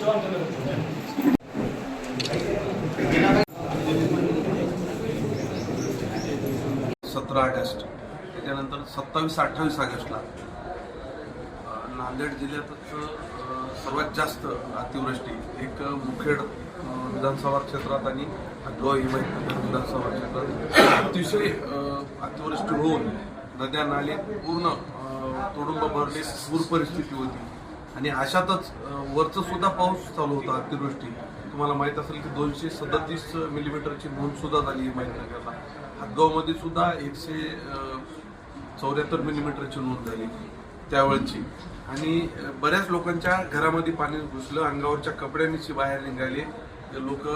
सतरा ऑगस्ट. त्याच्यानंतर सत्तावीस अठ्ठावीस ऑगस्टला नांदेड जिल्ह्यातच सर्वात जास्त अतिवृष्टी एक मुखेड विधानसभा क्षेत्रात आणि हदगाव हिमायतनगर विधानसभा क्षेत्रात. अतिशय अतिवृष्टी होऊन नद्या नाले पूर्ण तुडुंब भरले पूर परिस्थिती होती. आणि अशातच वरचं सुद्धा पाऊस चालू होता अतिवृष्टी. तुम्हाला माहीत असेल की दोनशे सदतीस मिलीमीटरची नोंद सुद्धा झाली हिमायतनगरला हदगावमध्ये सुद्धा एकशे चौऱ्याहत्तर मिलीमीटरची नोंद झाली त्यावेळची. आणि बऱ्याच लोकांच्या घरामध्ये पाणी घुसलं अंगावरच्या कपड्यांनीची बाहेर निघाले. लोक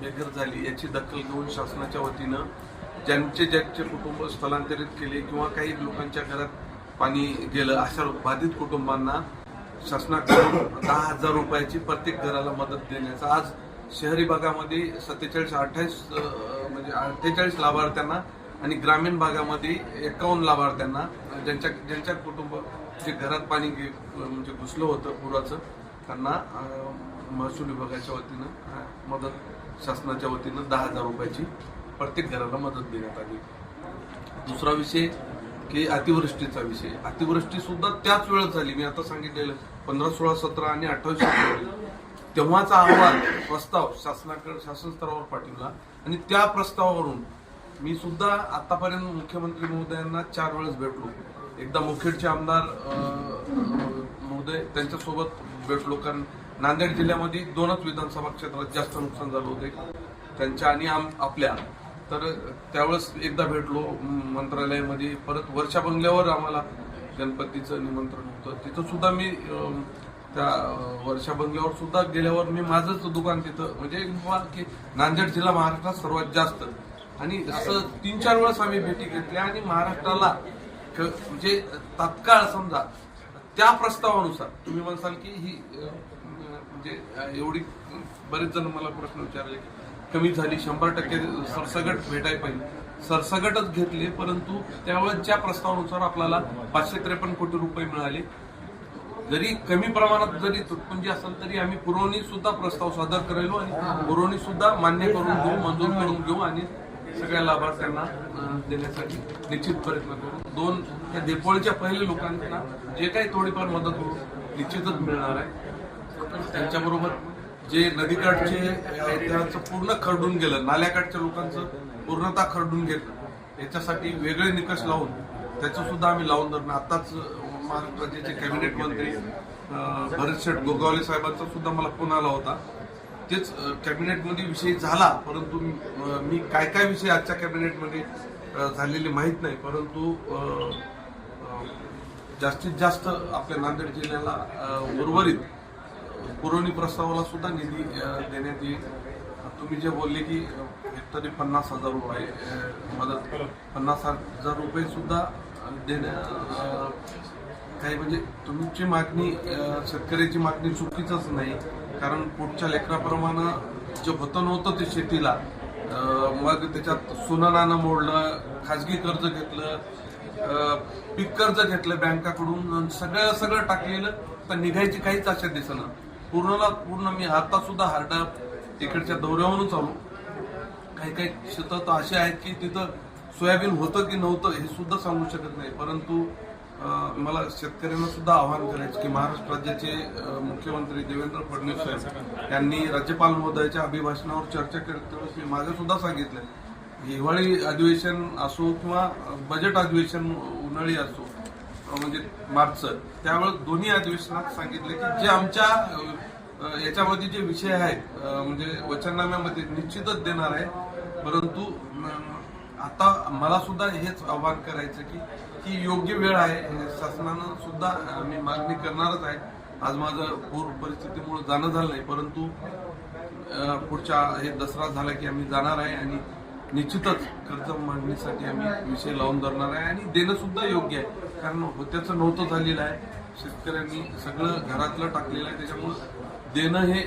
बेघर झाली याची दखल घेऊन शासनाच्या वतीनं ज्यांचे ज्यांचे कुटुंब स्थलांतरित केले किंवा काही लोकांच्या घरात पाणी गेलं अशा बाधित कुटुंबांना शासनाकडून दहा हजार रुपयाची प्रत्येक घराला मदत देण्याचा. आज शहरी भागामध्ये सत्तेचाळीस अठ्ठावीस म्हणजे अठ्ठेचाळीस लाभार्थ्यांना आणि ग्रामीण भागामध्ये एकावन्न लाभार्थ्यांना ज्यांच्या ज्यांच्या कुटुंब जे घरात पाणी म्हणजे घुसलं होतं पुराचं त्यांना महसूल विभागाच्या वतीनं मदत शासनाच्या वतीनं दहा हजार रुपयाची प्रत्येक घराला मदत देण्यात आली. दुसरा विषय की अतिवृष्टीचा विषय. अतिवृष्टी सुद्धा त्याच वेळेत झाली. मी आता सांगितलेलं पंधरा सोळा सतरा आणि अठ्ठावीस फेब्रुवारी. तेव्हाचा अहवाल प्रस्ताव शासनाकडे शासन स्तरावर पाठवला आणि त्या प्रस्तावावरून मी सुद्धा आतापर्यंत मुख्यमंत्री महोदयांना चार वेळेस भेटलो. एकदा मुखेडचे आमदार महोदय त्यांच्यासोबत भेटलो. कारण नांदेड जिल्ह्यामध्ये दोनच विधानसभा क्षेत्रात जास्त नुकसान झालं होते. त्यांच्या आणि आम आपल्या. तर त्यावेळेस एकदा भेटलो मंत्रालयामध्ये. परत वर्षा बंगल्यावर आम्हाला गणपतीचं निमंत्रण होतं. तिथं सुद्धा मी त्या वर्षा बंगल्यावर सुद्धा गेल्यावर मी माझंच दुकान तिथं म्हणजे की नांदेड जिल्हा महाराष्ट्रात सर्वात जास्त. आणि असं तीन चार वेळेस आम्ही भेटी घेतल्या आणि महाराष्ट्राला म्हणजे तात्काळ समजा त्या प्रस्तावानुसार तुम्ही म्हणसाल की ही म्हणजे एवढी बरेच जण मला प्रश्न विचारले की कमी झाली शंभर टक्के सरसगट भेटाय पाहिजे. सरसगटच घेतले परंतु त्यावेळेच्या प्रस्तावानुसार आपल्याला पाचशे त्रेपन्न कोटी रुपये मिळाले. जरी कमी प्रमाणात जरी तुटपुंजी असेल तरी आम्ही पुरवणी सुद्धा प्रस्ताव सादर करेलो आणि पुरवणी सुद्धा मान्य करून घेऊ मंजूर करून घेऊ आणि सगळ्या लाभार्थ्यांना देण्यासाठी निश्चित प्रयत्न करू. दोन त्या देपोळीच्या पहिले लोकांना जे काही थोडीफार मदत होऊ निश्चितच मिळणार आहे. त्यांच्याबरोबर जे नदीकाठचे त्यांचं पूर्ण खरडून गेलं नाल्याकाठच्या लोकांचं पूर्णतः खरडून घेतलं याच्यासाठी वेगळे निकष लावून त्याचं सुद्धा आम्ही लावून धरणं. आत्ताच महाराष्ट्र राज्याचे कॅबिनेट मंत्री भरत शेठ गोगावले साहेबांचा सुद्धा मला फोन आला होता. तेच कॅबिनेटमध्ये विषय झाला परंतु मी काय काय विषय आजच्या कॅबिनेटमध्ये झालेले माहीत नाही. परंतु जास्तीत जास्त आपल्या नांदेड जिल्ह्याला उर्वरित पुरवणी प्रस्तावाला सुद्धा निधी देण्यात येईल. तुम्ही जे बोलले की हेक्टरी पन्नास हजार रुपये मदत पन्नास हजार रुपये सुद्धा देण्या काही म्हणजे तुमची मागणी शेतकऱ्याची मागणी चुकीचंच नाही. कारण पुढच्या लेकराप्रमाणे जे होतं नव्हतं ते शेतीला मग त्याच्यात सोनं नाणं मोडलं खाजगी कर्ज घेतलं पीक कर्ज घेतलं बँकाकडून सगळं सगळं टाकलेलं तर निघायची काहीच आशा दिसना. पूर्णला पूर्ण मी आता सुद्धा हार्डा तिकडच्या दौऱ्यावरूनच आलो. काही काही शेतं तर अशी आहेत की तिथं सोयाबीन होतं की नव्हतं हे सुद्धा सांगू शकत नाही. परंतु मला शेतकऱ्यांना सुद्धा आवाहन करायचं की महाराष्ट्र राज्याचे मुख्यमंत्री देवेंद्र फडणवीस साहेब यांनी राज्यपाल महोदयाच्या अभिभाषणावर चर्चा करत मी माझं सुद्धा सांगितलं हिवाळी अधिवेशन असो किंवा बजेट अधिवेशन उन्हाळी असो म्हणजे मार्चचं. त्यावेळेस दोन्ही अधिवेशनात सांगितले की जे आमच्या याच्यामध्ये जे विषय आहेत म्हणजे वचननाम्यामध्ये निश्चितच देणार आहे. परंतु आता मला सुद्धा हेच आवाहन करायचं की ही योग्य वेळ आहे. शासनानं सुद्धा मी मागणी करणारच आहे. आज माझं पूर परिस्थितीमुळे जाणं झालं नाही. परंतु पुढच्या हे दसरा झाला की आम्ही जाणार आहे आणि निश्चितच कर्ज मागणीसाठी आम्ही विषय लावून धरणार आहे आणि देणं सुद्धा योग्य आहे. कारण होत्याचं नव्हतं झालेलं आहे. शेतकऱ्यांनी सगळं घरातलं टाकलेलं आहे. त्याच्यामुळं देणं हे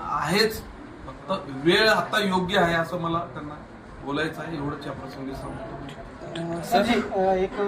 आहेच. फक्त वेळ आता योग्य आहे असं मला त्यांना बोलायचं आहे. एवढंच या प्रसंगी सांगतो. सर एक